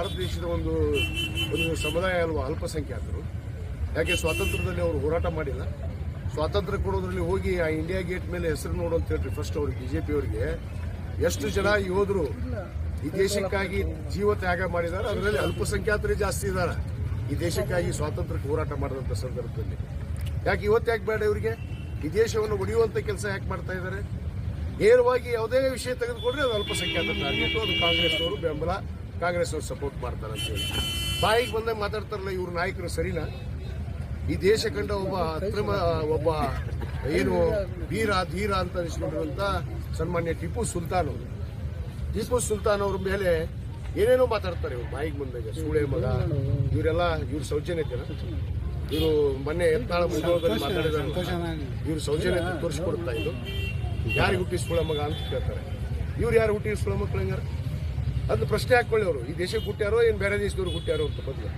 ಭಾರತ ದೇಶದ ಒಂದು ಒಂದು ಸಮುದಾಯ ಅಲ್ವಾ ಅಲ್ಪಸಂಖ್ಯಾತರು. ಯಾಕೆ ಸ್ವಾತಂತ್ರ್ಯದಲ್ಲಿ ಅವರು ಹೋರಾಟ ಮಾಡಿಲ್ಲ? ಸ್ವಾತಂತ್ರ್ಯ ಕೊಡೋದ್ರಲ್ಲಿ ಹೋಗಿ ಆ ಇಂಡಿಯಾ ಗೇಟ್ ಮೇಲೆ ಹೆಸರು ನೋಡು ಅಂತ ಹೇಳ್ರಿ ಫಸ್ಟ್ ಅವ್ರಿಗೆ ಬಿಜೆಪಿ ಅವರಿಗೆ. ಎಷ್ಟು ಜನ ಯೋಧರು ಈ ದೇಶಕ್ಕಾಗಿ ಜೀವ ತ್ಯಾಗ ಮಾಡಿದ್ದಾರೆ ಅದರಲ್ಲಿ ಅಲ್ಪಸಂಖ್ಯಾತರೇ ಜಾಸ್ತಿ ಇದ್ದಾರೆ ಈ ದೇಶಕ್ಕಾಗಿ ಸ್ವಾತಂತ್ರ್ಯಕ್ಕೆ ಹೋರಾಟ ಮಾಡಿದಂಥ ಸಂದರ್ಭದಲ್ಲಿ. ಯಾಕೆ ಇವತ್ತು ಯಾಕೆ ಬೇಡ ಇವರಿಗೆ? ಈ ದೇಶವನ್ನು ಒಡೆಯುವಂಥ ಕೆಲಸ ಯಾಕೆ ಮಾಡ್ತಾ ಇದ್ದಾರೆ? ನೇರವಾಗಿ ಯಾವುದೇ ವಿಷಯ ತೆಗೆದುಕೊಂಡ್ರೆ ಅದು ಅಲ್ಪಸಂಖ್ಯಾತ ಟಾರ್ಗೆಟ್ ಅದು ಕಾಂಗ್ರೆಸ್ನವರು ಬೆಂಬಲ. ಕಾಂಗ್ರೆಸ್ನವರು ಸಪೋರ್ಟ್ ಮಾಡ್ತಾರೆ ಅಂತ ಹೇಳಿ. ಬಾಯಿಗೆ ಬಂದಾಗ ಮಾತಾಡ್ತಾರಲ್ಲ ಇವ್ರ ನಾಯಕರು ಸರಿನಾ? ಈ ದೇಶ ಕಂಡ ಒಬ್ಬ ಅಕ್ರಮ ಒಬ್ಬ ಏನು ವೀರ ಧೀರ ಅಂತ ಅನಿಸ್ಕೊಂಡಿರುವಂತ ಸನ್ಮಾನ್ಯ ಟಿಪ್ಪು ಸುಲ್ತಾನ್ ಅವರು. ಟಿಪ್ಪು ಸುಲ್ತಾನ್ ಅವ್ರ ಮೇಲೆ ಏನೇನೋ ಮಾತಾಡ್ತಾರೆ ಇವ್ರು ಬಾಯಿಗೆ ಬಂದಾಗ. ಸೂಳೆ ಮಗ ಇವರೆಲ್ಲ ಇವ್ರ ಸೌಜನ್ಯತೆನ? ಇವರು ಮೊನ್ನೆ ಎತ್ತಾಳ ಮುಗಿದೋದಲ್ಲಿ ಮಾತಾಡಿದಾರೆ ಇವ್ರು ಸೌಜನ್ಯ ತೋರಿಸ್ಕೊಡ್ತಾ ಇದ್ರು. ಯಾರಿಗೆ ಹುಟ್ಟಿ ಸುಳ ಮಗ ಅಂತ ಕೇಳ್ತಾರೆ. ಇವ್ರು ಯಾರು ಹುಟ್ಟಿ ಸುಳ ಮಕ್ಳು ಹೆಂಗಾರ? ಅದನ್ನ ಪ್ರಶ್ನೆ ಹಾಕೊಳ್ಳಿ ಅವರು. ಈ ದೇಶಕ್ಕೆ ಹುಟ್ಟ್ಯಾರೋ, ಏನು ಬೇರೆ ದೇಶದವ್ರು ಹುಟ್ಟ್ಯಾರೋ ಅಂತ ಬದಲು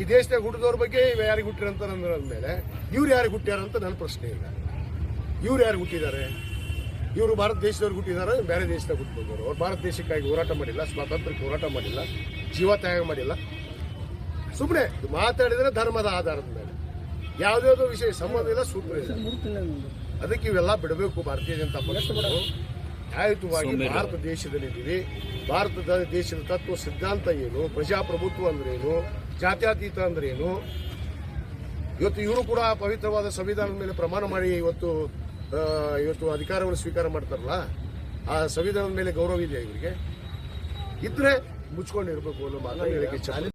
ಈ ದೇಶದಾಗ ಹುಟ್ಟಿದವ್ರ ಬಗ್ಗೆ ಯಾರಿಗೆ ಹುಟ್ಟಿರಂತ ನನ್ನ ಮೇಲೆ ಇವ್ರು ಯಾರಿಗೆ ಹುಟ್ಟ್ಯಾರ ಅಂತ ನನ್ನ ಪ್ರಶ್ನೆ ಇಲ್ಲ. ಇವ್ರು ಯಾರು ಹುಟ್ಟಿದ್ದಾರೆ? ಇವರು ಭಾರತ ದೇಶದವ್ರು ಹುಟ್ಟಿದ್ದಾರೆ ಬೇರೆ ದೇಶದಾಗ ಹುಟ್ಟಿದವರು ಅವ್ರು ಭಾರತ ದೇಶಕ್ಕಾಗಿ ಹೋರಾಟ ಮಾಡಿಲ್ಲ, ಸ್ವಾತಂತ್ರ್ಯಕ್ಕೆ ಹೋರಾಟ ಮಾಡಿಲ್ಲ, ಜೀವ ತ್ಯಾಗ ಮಾಡಿಲ್ಲ. ಸುಮ್ಮನೆ ಮಾತಾಡಿದ್ರೆ ಧರ್ಮದ ಆಧಾರದ ಮೇಲೆ. ಯಾವುದ್ಯಾವುದೋ ವಿಷಯ, ಸಂಬಂಧ ಇಲ್ಲ ಇಲ್ಲ. ಅದಕ್ಕೆ ಇವೆಲ್ಲ ಬಿಡಬೇಕು ಭಾರತೀಯ ಜನತಾ ಪಕ್ಷದವರು. ನ್ಯಾಯಯುತವಾಗಿ ಭಾರತ ದೇಶದಲ್ಲಿದ್ದೀವಿ ಭಾರತದ ದೇಶದ ತತ್ವ ಸಿದ್ಧಾಂತ ಏನು? ಪ್ರಜಾಪ್ರಭುತ್ವ ಅಂದ್ರೆ ಏನು? ಅಂದ್ರೇನು ಅಂದ್ರೆ ಏನು? ಇವತ್ತು ಇವರು ಕೂಡ ಪವಿತ್ರವಾದ ಸಂವಿಧಾನದ ಮೇಲೆ ಪ್ರಮಾಣ ಮಾಡಿ ಇವತ್ತು ಇವತ್ತು ಅಧಿಕಾರಗಳು ಸ್ವೀಕಾರ ಮಾಡ್ತಾರಲ್ಲ ಆ ಸಂವಿಧಾನದ ಮೇಲೆ ಗೌರವ ಇದೆಯಾ ಇವರಿಗೆ? ಇದ್ರೆ ಮುಚ್ಕೊಂಡಿರ್ಬೇಕು ಅನ್ನೋ ಮಾತನ್ನು ಹೇಳಿಕೆ ಇಚ್ಛೆ